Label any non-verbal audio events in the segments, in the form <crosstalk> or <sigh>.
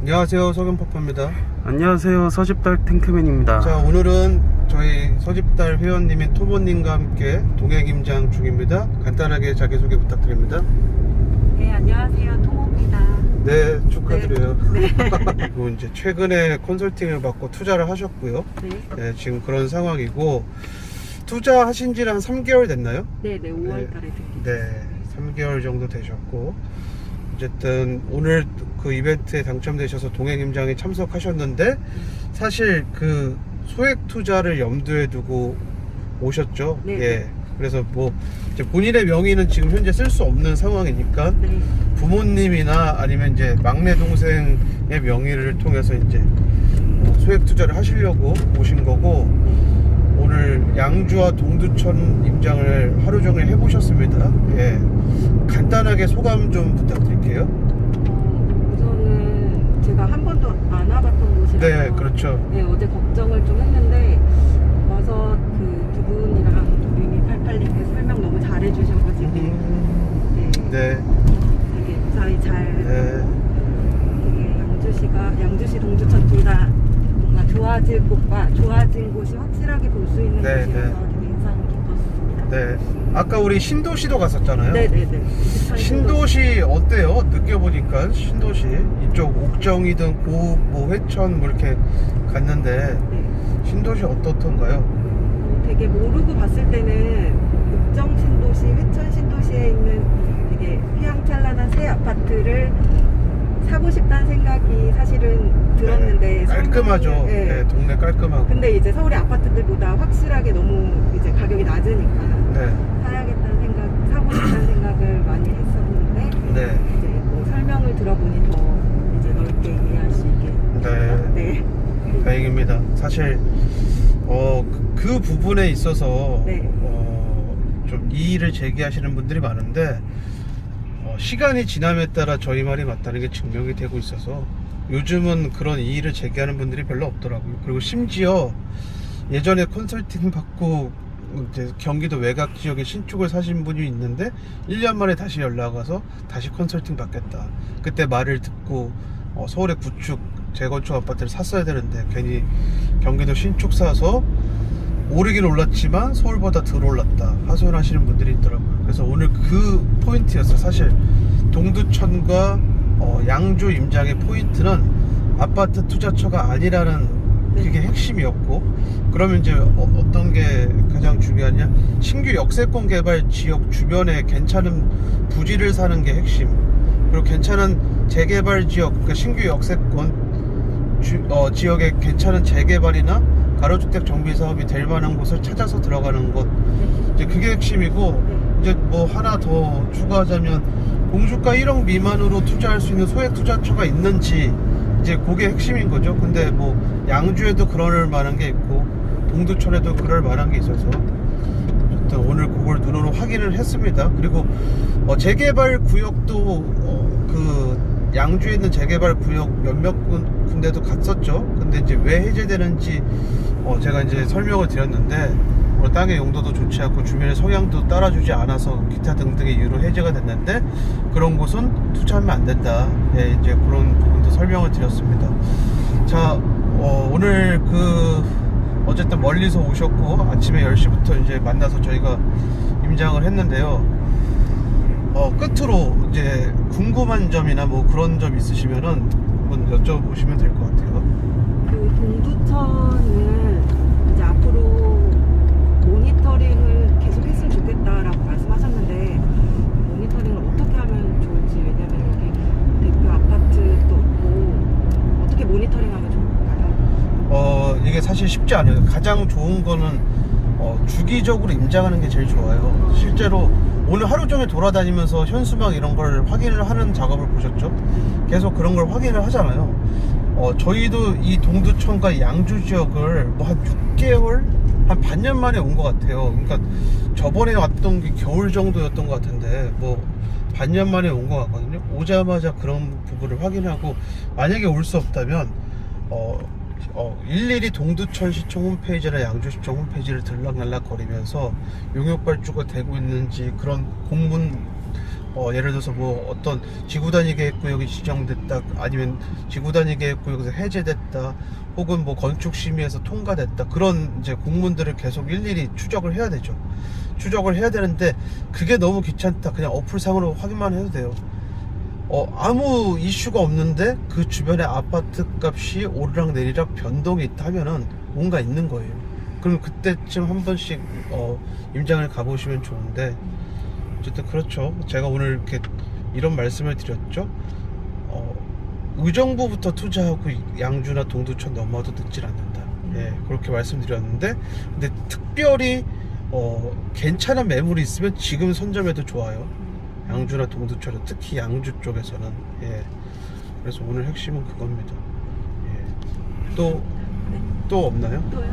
안녕하세요 서경파파입니다 안녕하세요 서집달 탱크맨입니다 자 오늘은 저희 서집달 회원님인 토모님과 함께 동해김장 중입니다 간단하게 자기소개 부탁드립니다 네, 안녕하세요. 토모입니다. 네 축하드려요 네. <laughs> 그리고 이제 최근에 컨설팅을 받고 투자를 하셨고요 네. 네, 지금 그런 상황이고 투자하신 지는 한 3개월 됐나요? 네, 네, 5월 달에 듣기. 네 3개월 정도 되셨고 어쨌든 오늘 그 이벤트에 당첨되셔서 동해김장에 참석하셨는데 사실 그 소액 투자를 염두에 두고 오셨죠. 네. 예. 그래서 뭐 이제 본인의 명의는 지금 현재 쓸 수 없는 상황이니까 네. 부모님이나 아니면 이제 막내 동생의 명의를 통해서 이제 어, 소액 투자를 하시려고 오신 거고 오늘 양주와 동두천 임장을 하루 종일 해보셨습니다. 예. 간단하게 소감 좀 부탁드릴게요. 어, 우선은 제가 한 번도 안 와봤던 곳이라서 네, 그렇죠. 네, 어제 걱정을 좀 했는데 와서 그 두 분이랑 유미 88님께서 설명 너무 잘해주셔가지고 네, 네, 되게 무사히 잘 네, 되게 양주시가 양주시 동두천 둘다 뭔가 좋아질 곳과 좋아진 곳이 확실하게 볼 수 있는 네, 곳이어서 네. 되게 인상 깊었습니다. 네. 아까 우리 신도시도 갔었잖아요. 네, 네, 네. 신도시 어때요? 느껴보니까 신도시 이쪽 옥정이든 고, 뭐 회천 뭐 이렇게 갔는데 네. 신도시 어떻던가요? 어, 되게 모르고 봤을 때는 옥정 신도시, 회천 신도시에 있는 되게 휘황찬란한 새 아파트를 사고 싶다는 생각이 사실은 들었는데 네, 깔끔하죠. 네. 네. 동네 깔끔하고. 근데 이제 서울의 아파트들보다 확실하게 너무 이제 가격이 낮으니까 네, 사야겠다는 생각, 사고 싶다는 <clears throat> 생각을 많이 했었는데 네, 이제 뭐 설명을 들어보니 더 이제 넓게 이해할 수 있게 네. 네. 다행입니다. 사실 어, 그, 그 부분에 있어서 네. 어, 좀 이의를 제기하시는 분들이 많은데 어, 시간이 지남에 따라 저희 말이 맞다는 게 증명이 되고 있어서 요즘은 그런 이의를 제기하는 분들이 별로 없더라고요. 그리고 심지어 예전에 컨설팅 받고 경기도 외곽 지역에 신축을 사신 분이 있는데 1년 만에 다시 연락 와서 다시 컨설팅 받겠다. 그때 말을 듣고 어, 서울의 구축 재건축 아파트를 샀어야 되는데 괜히 경기도 신축 사서 오르긴 올랐지만 서울보다 덜 올랐다 하소연하시는 분들이 있더라고요. 그래서 오늘 그 포인트였어요. 사실 동두천과 어, 양주 임장의 포인트는 아파트 투자처가 아니라는 그게 핵심이었고 그러면 이제 어, 어떤 게 가장 중요하냐? 신규 역세권 개발 지역 주변에 괜찮은 부지를 사는 게 핵심. 그리고 괜찮은 재개발 지역 그러니까 신규 역세권 주- 어, 지역에 괜찮은 재개발이나 가로주택 정비 사업이 될 만한 곳을 찾아서 들어가는 것. 이제 그게 핵심이고 이제 뭐 하나 더 추가하자면 공주가 1억 미만으로 투자할 수 있는 소액 투자처가 있는지 이제 그게 핵심인 거죠. 근데 뭐 양주에도 그럴 만한 게 있고 동두천에도 그럴 만한 게 있어서 오늘 그걸 눈으로 확인을 했습니다. 그리고 어, 재개발 구역도 어, 그 양주에 있는 재개발 구역 몇몇 군, 군데도 갔었죠. 근데 이제 왜 해제되는지 어, 제가 이제 설명을 드렸는데 뭐 땅의 용도도 좋지 않고 주변의 성향도 따라주지 않아서 기타 등등의 이유로 해제가 됐는데 그런 곳은 투자하면 안 된다. 예, 이제 그런 부분도 설명을 드렸습니다. 자, 어, 오늘 그 어쨌든 멀리서 오셨고 아침에 10시부터 이제 만나서 저희가 임장을 했는데요. 어, 끝으로 이제 궁금한 점이나 뭐 그런 점 있으시면은 한번 여쭤보시면 될 것 같아요. 그 동두천은 이제 앞으로 모니터링을 계속 했으면 좋겠다라고 말씀하셨는데 모니터링을 어떻게 하면 좋을지 왜냐면 여기 대표 아파트도 없고 어떻게 모니터링하면 좋을까요? 어, 이 게 사실 쉽지 않아요. 가장 좋은 거는 어, 주기적으로 임장하는 게 제일 좋아요. 실제로 오늘 하루 종일 돌아다니면서 현수막 이런 걸 확인을 하는 작업을 보셨죠? 계속 그런 걸 확인을 하잖아요. 어, 저희도 이 동두천과 양주 지역을 뭐 한 6개월? 한 반년 만에 온 것 같아요. 그러니까 저번에 왔던 게 겨울 정도였던 것 같은데 뭐 반년 만에 온 것 같거든요. 오자마자 그런 부분을 확인하고 만약에 올 수 없다면 어, 어, 일일이 동두천 시청 홈페이지나 양주시청 홈페이지를 들락날락 거리면서 용역발주가 되고 있는지 그런 공문 어, 예를 들어서 뭐 어떤 지구 단위 계획 구역이 지정됐다 아니면 지구 단위 계획 구역에서 해제됐다 혹은 뭐 건축 심의에서 통과됐다 그런 이제 공문들을 계속 일일이 추적을 해야 되죠. 추적을 해야 되는데 그게 너무 귀찮다. 그냥 어플상으로 확인만 해도 돼요. 어, 아무 이슈가 없는데 그 주변에 아파트 값이 오르락 내리락 변동이 있다 하면은 뭔가 있는 거예요. 그럼 그때쯤 한 번씩 어, 임장을 가보시면 좋은데 어쨌든 그렇죠. 제가 오늘 이렇게 이런 말씀을 드렸죠. 어, 의정부부터 투자하고 양주나 동두천 넘어도 늦질 않는다. 예, 그렇게 말씀드렸는데 근데 특별히 어, 괜찮은 매물이 있으면 지금 선점해도 좋아요. 양주나 동두천은 특히 양주 쪽에서는 예. 그래서 오늘 핵심은 그겁니다. 예. 또 또 없나요? 또요?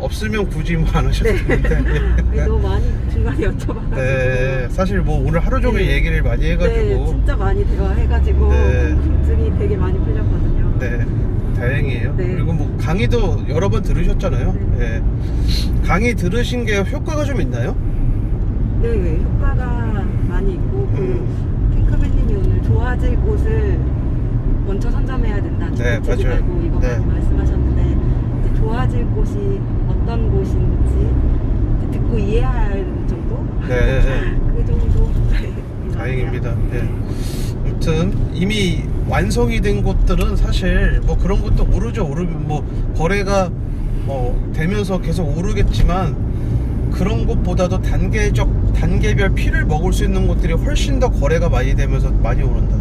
없으면 굳이 뭐 안 하셔도 되는데. <laughs> 아니, 예. 너무 많이 중간에 여쭤봐가지고. 네, 사실 뭐 오늘 하루 종일 네. 얘기를 많이 네, 해가지고 진짜 많이 대화해가지고 네. 궁금증이 되게 많이 풀렸거든요. 네, 다행이에요. 네. 그리고 뭐 강의도 여러 번 들으셨잖아요. 네. 예. 강의 들으신 게 효과가 좀 있나요? 네, 효과가 많이 있고 음. 그 탱크맨님이 오늘 좋아질 곳을 먼저 선점해야 된다. 네, 맞아요. 말고 이거 네. 말씀하셨는데 이제 좋아질 곳이 어떤 곳인지 듣고 이해할 정도? 네, 네. <laughs> 그 정도. 네, 다행입니다. 네. 아무튼 이미 완성이 된 곳들은 사실 뭐 그런 것도 오르죠. 오르면 뭐 거래가 뭐 되면서 계속 오르겠지만 그런 곳보다도 단계적 단계별 피를 먹을 수 있는 곳들이 훨씬 더 거래가 많이 되면서 많이 오른다.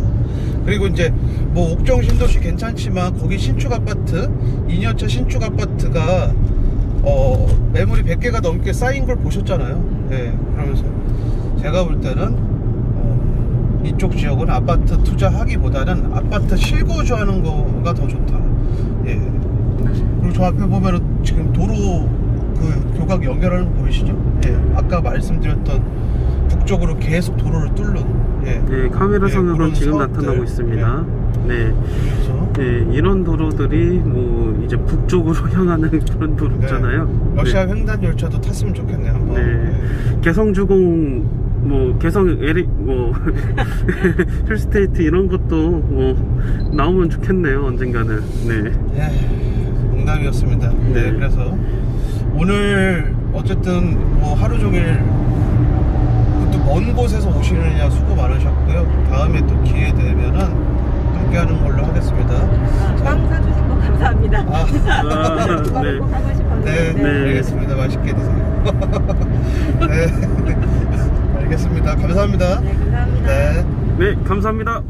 그리고 이제 뭐 옥정 신도시 괜찮지만 거기 신축 아파트 2년차 신축 아파트가 어 매물이 100개가 넘게 쌓인 걸 보셨잖아요. 예. 그러면서 제가 볼 때는 어, 이쪽 지역은 아파트 투자하기보다는 아파트 실거주하는 거가 더 좋다. 예. 그리고 저 앞에 보면은 지금 도로 그 교각 연결하는 거 보이시죠? 예. 아까 말씀드렸던 북쪽으로 계속 도로를 뚫는. 예. 네, 카메라상으로 그런 지금 사업들. 나타나고 있습니다. 네. 그래서 네, 이런 도로들이 뭐 이제 북쪽으로 <laughs> 향하는 그런 도로잖아요. 러시아 횡단 열차도 탔으면 좋겠네요. 한번. 네. 예. 개성주공 뭐 개성 에리 뭐 <laughs> 힐스테이트 이런 것도 뭐 나오면 좋겠네요 언젠가는 네 예, 농담이었습니다. 네, 네. 그래서 오늘 어쨌든 뭐 하루 종일 또 먼 곳에서 오시느냐 수고 많으셨고요. 다음에 또 기회 되면은 함께하는 걸로 하겠습니다. 아, 빵 사주신 거 감사합니다. 아, <laughs> 아, 그거 네. 꼭 하고 싶었는데. 네, 네. 알겠습니다. 맛있게 드세요. <laughs> 네, <laughs> 알겠습니다. 감사합니다. 네, 감사합니다. 네. 네, 감사합니다